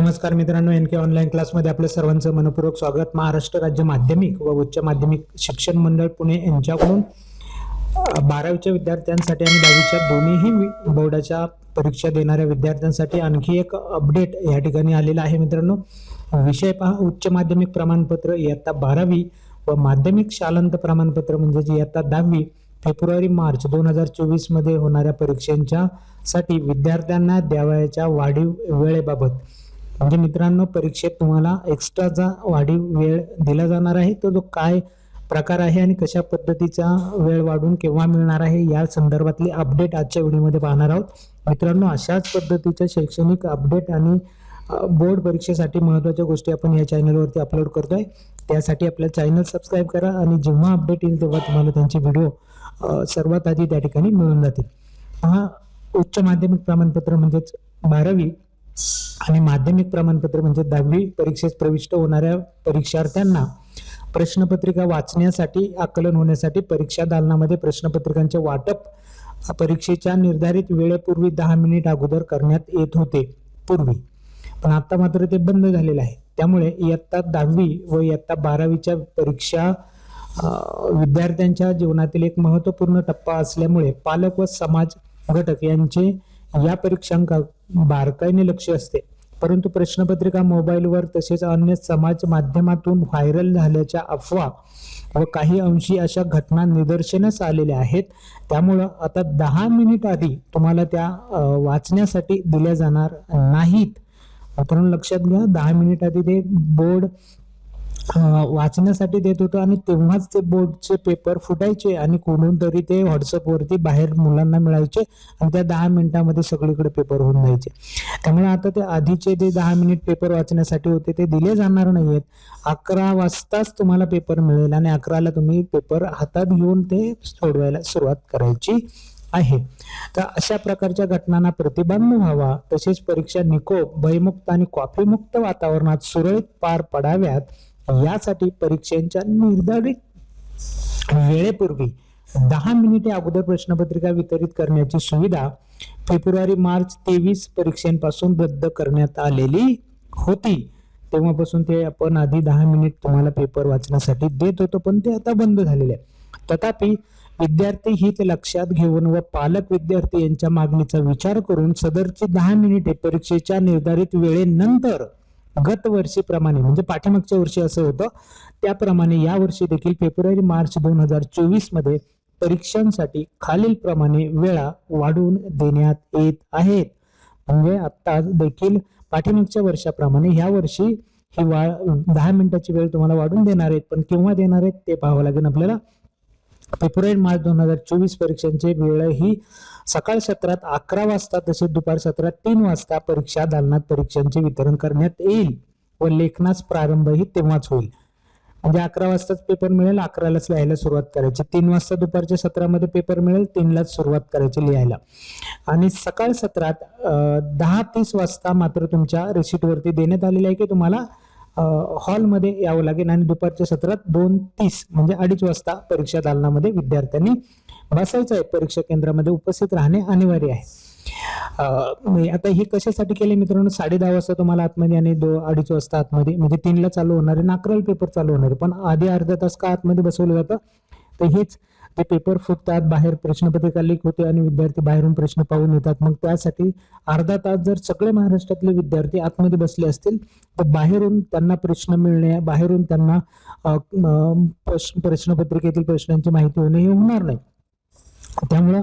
नमस्कार मित्रांनो एन के ऑनलाईन क्लासमध्ये आपल्या सर्वांचं मनपूर्वक स्वागत. महाराष्ट्र राज्य माध्यमिक व उच्च माध्यमिक शिक्षण मंडळ पुणे यांच्याकडून बारावीच्या विद्यार्थ्यांसाठी आणि दहावीच्या दोन्हीही बोर्डाच्या परीक्षा देणाऱ्या विद्यार्थ्यांसाठी आणखी एक अपडेट या ठिकाणी आलेला आहे मित्रांनो. विषय पहा उच्च माध्यमिक प्रमाणपत्र इयत्ता बारावी व माध्यमिक शालांत प्रमाणपत्र म्हणजे जी इयत्ता दहावी फेब्रुवारी मार्च दोन हजार चोवीसमध्ये होणाऱ्या परीक्षांच्या साठी विद्यार्थ्यांना द्यावयाच्या वाढीव वेळेबाबत. म्हणजे मित्रांनो परीक्षेत तुम्हाला एक्स्ट्राचा वाढीव वेळ दिला जाणार आहे. तो जो काय प्रकार आहे आणि कशा पद्धतीचा वेळ वाढून केव्हा मिळणार आहे या संदर्भातली अपडेट आजच्या व्हिडिओमध्ये पाहणार आहोत. मित्रांनो अशाच पद्धतीच्या शैक्षणिक अपडेट आणि बोर्ड परीक्षेसाठी महत्त्वाच्या गोष्टी आपण या चॅनलवरती अपलोड करतोय. त्यासाठी आपलं चॅनल सबस्क्राईब करा आणि जेव्हा अपडेट येईल तेव्हा तुम्हाला त्यांचे व्हिडिओ सर्वात आधी त्या ठिकाणी मिळून जातील. हा उच्च माध्यमिक प्रमाणपत्र म्हणजेच बारावी आणि माध्यमिक प्रमाणपत्र म्हणजे दहावी परीक्षेत प्रविष्ट होणाऱ्या परीक्षार्थ्यांना प्रश्नपत्रिका वाचण्यासाठी आकलन होण्यासाठी परीक्षा दालनामध्ये प्रश्नपत्रिकांचे वाटप परीक्षेच्या निर्धारित वेळेपूर्वी दहा मिनिट अगोदर करण्यात येत होते पूर्वी. पण आता मात्र ते बंद झालेलं आहे. त्यामुळे इयत्ता दहावी व इयत्ता बारावीच्या परीक्षा विद्यार्थ्यांच्या जीवनातील एक महत्त्वपूर्ण टप्पा असल्यामुळे पालक व समाज घटक यांचे या परीक्षांका बारकाईने लक्ष असते. परंतु प्रश्नपत्रिका मोबाईलवर तसेच अन्य समाज माध्यमातून व्हायरल झाल्याच्या अफवा व काही अंशी अशा घटना निदर्शनास आलेल्या आहेत. त्यामुळं आता दहा मिनिट आधी तुम्हाला त्या वाचण्यासाठी दिल्या जाणार नाहीत. मित्रांनो लक्षात घ्या दहा मिनिट आधी ते बोर्ड वाचण्यासाठी देत होतो आणि तेव्हाच ते बोर्डचे पेपर फुटायचे आणि कोणून तरी ते व्हॉट्सअपवरती बाहेर मुलांना मिळायचे आणि त्या दहा मिनिटामध्ये सगळीकडे पेपर होऊन जायचे. त्यामुळे आता ते आधीचे जे दहा मिनिट पेपर वाचण्यासाठी होते ते दिले जाणार नाहीयेत. अकरा वाजताच तुम्हाला पेपर मिळेल आणि अकराला तुम्ही पेपर हातात घेऊन ते सोडवायला सुरुवात करायची आहे. तर अशा प्रकारच्या घटनांना प्रतिबंध व्हावा तसेच परीक्षा निकोप भयमुक्त आणि कॉफीमुक्त वातावरणात सुरळीत पार पडाव्यात यासाठी परीक्षांच्या निर्धारित वेळेपूर्वी दहा मिनिटे अगोदर प्रश्नपत्रिका वितरित करण्याची सुविधा फेब्रुवारी मार्च तेवीस परीक्षांपासून रद्द करण्यात आलेली होती. तेव्हापासून ते आपण आधी दहा मिनिट तुम्हाला पेपर वाचण्यासाठी देत होतो पण ते आता बंद झालेले आहे तथापि विद्यार्थी हित लक्षात घेऊन व पालक विद्यार्थी यांच्या मागणीचा विचार करून सदरची दहा मिनिटे परीक्षेच्या निर्धारित वेळेनंतर गत वर्षीप्रमाणे म्हणजे पाठीमागच्या वर्षी असं होतं त्याप्रमाणे या वर्षी देखील फेब्रुवारी मार्च दोन हजार चोवीसमध्ये परीक्षांसाठी खालील प्रमाणे वेळा वाढवून देण्यात येत आहेत. म्हणजे आत्ता देखील पाठीमागच्या वर्षाप्रमाणे ह्या वर्षी ही वा दहा मिनिटाची वेळ तुम्हाला वाढून देणार आहेत. पण केव्हा देणार आहेत ते पाहावं लागेल आपल्याला. फेब्रुवारी मार्च दोन हजार चोवीस परीक्षांची वेळ ही सकाळ सत्रात अकरा वाजता तसेच दुपार सत्रात तीन वाजता परीक्षा दालनात परीक्षांचे वितरण करण्यात येईल व लेखनास प्रारंभही तेव्हाच होईल. म्हणजे अकरा वाजताच पेपर मिळेल अकरालाच लिहायला सुरुवात करायची. तीन वाजता दुपारच्या सत्रामध्ये पेपर मिळेल तीनलाच सुरुवात करायची लिहायला. आणि सकाळ सत्रात दहा तीस वाजता मात्र तुमच्या रिसिटवरती देण्यात आलेले आहे की तुम्हाला हॉलमध्ये यावं लागेल आणि दुपारच्या सत्रात दोन तीस म्हणजे अडीच वाजता परीक्षा दालनामध्ये विद्यार्थ्यांनी बसायचं आहे. परीक्षा केंद्रामध्ये उपस्थित राहणे अनिवार्य आहे. म्हणजे आता हे कशासाठी केले मित्रांनो? साडे दहा वाजता तुम्हाला आतमध्ये आणि दो अडीच वाजता आतमध्ये म्हणजे तीनला चालू होणार आहे अकराला पेपर चालू होणार आहे. पण आधी अर्धा तास का आतमध्ये बसवलं जातं? तर हेच ते पेपर फुटतात बाहेर प्रश्नपत्रिका लीक होते आणि विद्यार्थी बाहेरून प्रश्न पाहून येतात. मग त्यासाठी अर्धा तास जर सगळे महाराष्ट्रातले विद्यार्थी आतमध्ये बसले असतील तर बाहेरून त्यांना प्रश्न मिळणे बाहेरून त्यांना प्रश्न- प्रश्नपत्रिकेतील प्रश्नांची माहिती होणे हे होणार नाही. त्यामुळं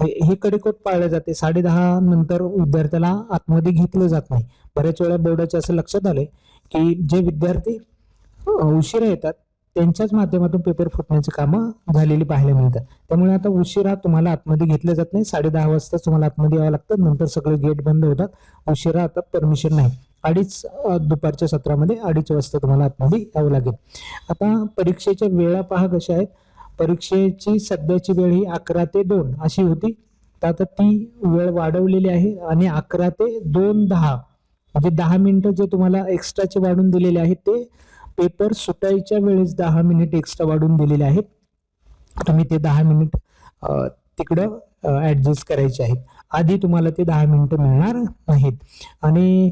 हे कडेकोट पाळले जाते. साडे दहा नंतर विद्यार्थ्याला आतमध्ये घेतलं जात नाही. बऱ्याच वेळा बोर्डाचे असं लक्षात आले की जे विद्यार्थी उशिरा येतात त्यांच्याच माध्यमातून पेपर फुटण्याची कामं झालेली पाहायला मिळतात. त्यामुळे आता उशिरा तुम्हाला आतमध्ये घेतलं जात नाही. साडे दहा वाजता तुम्हाला आतमध्ये यावं लागतं. नंतर सगळे गेट बंद होतात. उशिरा आता परमिशन नाही. अडीच दुपारच्या सत्रामध्ये अडीच वाजता तुम्हाला आतमध्ये यावं लागेल. आता परीक्षेच्या वेळा पहा कशा आहेत. परीक्षेची सध्याची वेळ ही अकरा ते दोन अशी होती. तर आता ती वेळ वाढवलेली आहे आणि अकरा ते दोन दहा म्हणजे दहा मिनिटं जे तुम्हाला एक्स्ट्राचे वाढून दिलेले आहेत ते पेपर सुटायच्या वेळेस दहा मिनिट एक्स्ट्रा वाढून दिलेले आहेत. तुम्ही ते दहा मिनिट तिकडं ॲडजस्ट करायचे आहेत. आधी तुम्हाला ते दहा मिनिटं मिळणार नाहीत. आणि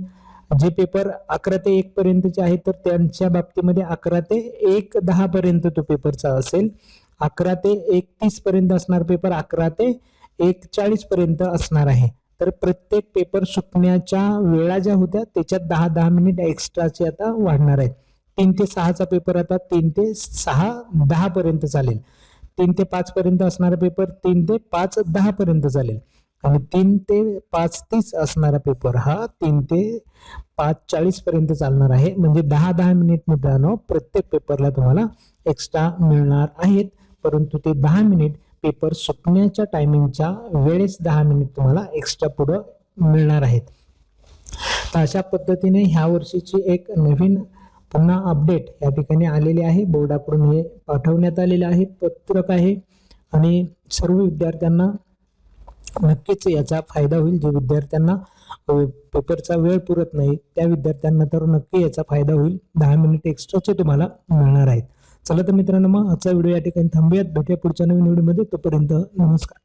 जे पेपर अकरा ते एक पर्यंतचे आहेत तर त्यांच्या बाबतीमध्ये अकरा ते एक दहा पर्यंत तो पेपरचा असेल. अकरा ते एक तीस पर्यंत असणार पेपर अकरा ते एक चाळीस पर्यंत असणार आहे. तर प्रत्येक पेपर सुटण्याच्या वेळा ज्या होत्या त्याच्यात दहा दहा मिनिट एक्स्ट्राचे आता वाढणार आहेत. तीन ते सहाचा पेपर आता तीन ते सहा दहा पर्यंत चालेल. तीन ते पाच पर्यंत असणारा पेपर तीन ते पाच दहा पर्यंत चालेल. आणि तीन ते पाच तीस असणारा पेपर हा तीन ते पाच चाळीस पर्यंत चालणार आहे. म्हणजे दहा दहा मिनिट मित्रांनो प्रत्येक पेपरला तुम्हाला एक्स्ट्रा मिळणार आहेत. परंतु ते दहा मिनिट पेपर सुटण्याच्या टायमिंगच्या वेळेस दहा मिनिट तुम्हाला एक्स्ट्रा पुढं मिळणार आहेत. तर अशा पद्धतीने ह्या वर्षीची एक नवीन पुन्हा अपडेट या ठिकाणी आलेले आहे. बोर्डाकडून हे पाठवण्यात आलेले आहे. पत्रक आहे. आणि सर्व विद्यार्थ्यांना नक्कीच याचा फायदा होईल. जे विद्यार्थ्यांना पेपरचा वेळ पुरत नाही त्या विद्यार्थ्यांना तर नक्की याचा फायदा होईल. दहा मिनिट एक्स्ट्राचे तुम्हाला मिळणार आहेत. चला तर मित्रांनो मग आजचा व्हिडिओ या ठिकाणी थांबूयात. भेटूया पुढच्या नवीन व्हिडिओमध्ये तोपर्यंत नमस्कार.